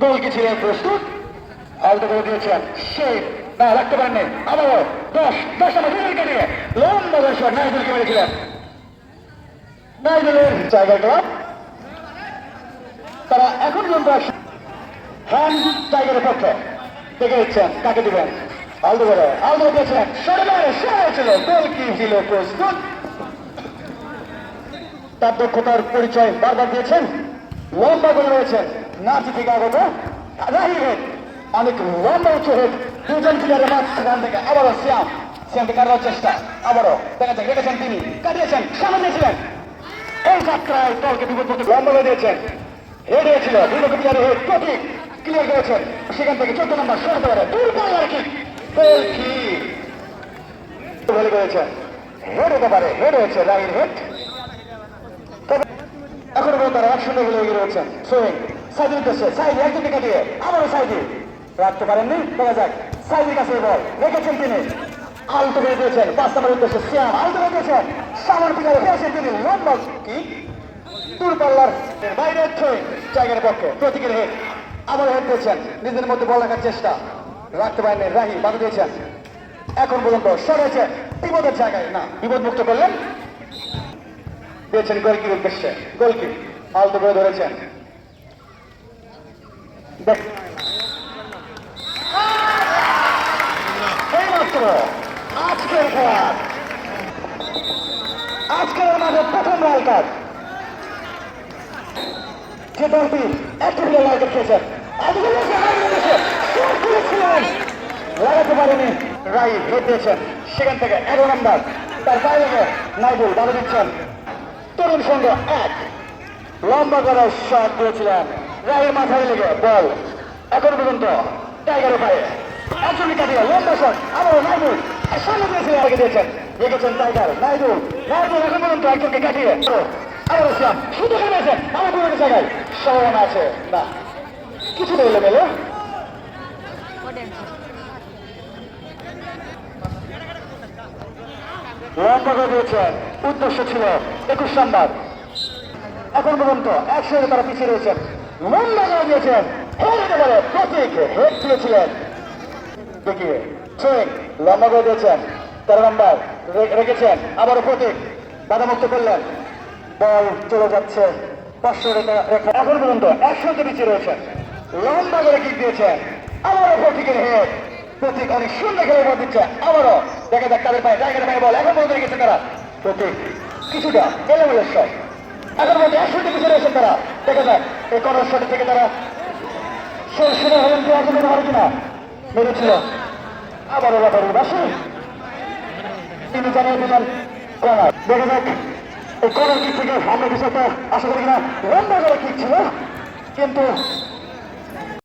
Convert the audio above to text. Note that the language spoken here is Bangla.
গোলকি ছিলেন প্রস্তুত। আলতো করে দিয়েছেন সে না, রাখতে পারেননি। আবারও দশ দশ নম্বর নিয়ে লম্বা দর্শক নাইজুলকে মেরেছিলেন। নাইজুলের টাইগার ক্লাব তারা এখন পর্যন্ত হ্যান্ড টাইগারের পক্ষে। দেখে দিচ্ছেন কাকে দিবেন। আলদো করে আলদো দিয়েছেন। সরে মারে সরে গোলকি ছিল প্রস্তুত। তার দক্ষতার পরিচয় বারবার দিয়েছেন। লম্বা করে রয়েছেন। নাচি থেকে আগত রাহি হেড অনেক লম্বা উঁচু হেড দুজন প্লেয়ারের মাঝখান থেকে আবারও শ্যাম। শ্যামকে কাটার চেষ্টা, আবারও। দেখা যাক, রেখেছেন তিনি। কাটিয়েছেন, সামনে দিয়েছিলেন। এই যাত্রায় দলকে বিপদ করতে লম্বা করে দিয়েছেন। হেড হয়েছিল দুই লক্ষ প্লেয়ারের হেড প্রতীক ক্লিয়ার করেছেন। সেখান থেকে চোদ্দ নম্বর সরতে পারে দুর্বল আর কি? ভালো করেছেন। হেড হতে পারে, হেড হয়েছে রাইট হেড। এখন তারা এক শূন্য বলে এগিয়ে রয়েছেন সোহেন সাইদের উদ্দেশ্যে সাইদি, একজন টিকা দিয়ে, আবারও সাইদি। রাখতে পারেননি? দেখা যাক, সাইদির কাছে বল। রেখেছেন তিনি। আলতো করে দিয়েছেন, পাঁচ নম্বর উদ্দেশ্যে শ্যাম, আলতো করে দিয়েছেন। সামন পিলারে ফেলেছেন তিনি। লম্বা কি দূরপাল্লার বাইরে ছয় জায়গার পক্ষে। প্রতীকের হেড আবার হেড দিয়েছেন। নিজের মধ্যে বল রাখার চেষ্টা। রাখতে পারেননি, রাহি, বাধা দিয়েছেন। এখন পর্যন্ত সরেছে বিপদের জায়গায়। না, বিপদ মুক্ত করলেন। দিয়েছেন গোলকির উদ্দেশ্যে। গোলকি আলতো করে ধরেছেন। এইমাত্র আজকের খেলা আজকের মাঠে প্রথম লাল কার্ড যে দলটি একটি প্লেয়ার লাল কার্ড খেয়েছেন। লাগাতে পারেনি রাই হেড দিয়েছেন সেখান থেকে এগারো নম্বর তার বাইরে নাইবুল বাধা দিচ্ছেন তরুণ সঙ্গ এক লম্বা করে শট দিয়েছিলেন রায়ের মাথায় লেগে, বল। এখন পর্যন্ত টাইগারের পায়ে। একজন কাটিয়ে লম্বা শট আবারও নাইদুল। সামনে দিয়েছিলেন আগে দিয়েছেন। রেখেছেন টাইগার নাইদুল। নাইদুল এখন পর্যন্ত একজনকে কাটিয়ে। আবারও শ্যাম শুধু খেলেছেন আমার পুরো জায়গায়। সম্ভাবনা আছে। না। কিছু এলো মেলো। লম্বা করে দিয়েছেন। উদ্দেশ্য ছিল একুশ নম্বর এখন পর্যন্ত একসঙ্গে তারা পিছিয়ে রয়েছেন। করে দিয়েছেন হতে পারে প্রতীক হেড দিয়েছিলেন দেখিয়ে ছয় লম্বা করে দিয়েছেন। তেরো নম্বর রেখেছেন। আবারও প্রতীক। বাধামুক্ত করলেন। বল চলে যাচ্ছে। পাঁচশো রেখা এখন পর্যন্ত একসঙ্গে পিছিয়ে রয়েছেন। লম্বা করে কিক দিয়েছেন। আবারও প্রতীকের হেড। প্রতীক অনেক সুন্দর খেলে বল দিচ্ছে। আবারও দেখা যাক তাদের পায়ে টাইগারের পায়ে বল। এখন পর্যন্ত রেখেছে তারা প্রতীক। কিছুটা এলোমেলের শট এখন মধ্যে একশোটি পিছিয়ে রয়েছেন তারা। এই থেকে তারা ব্যাপারে বাসি তিনি যাক এই কর্নার কিক থেকে আমরা আশা করি কিনা? ছিল। কিন্তু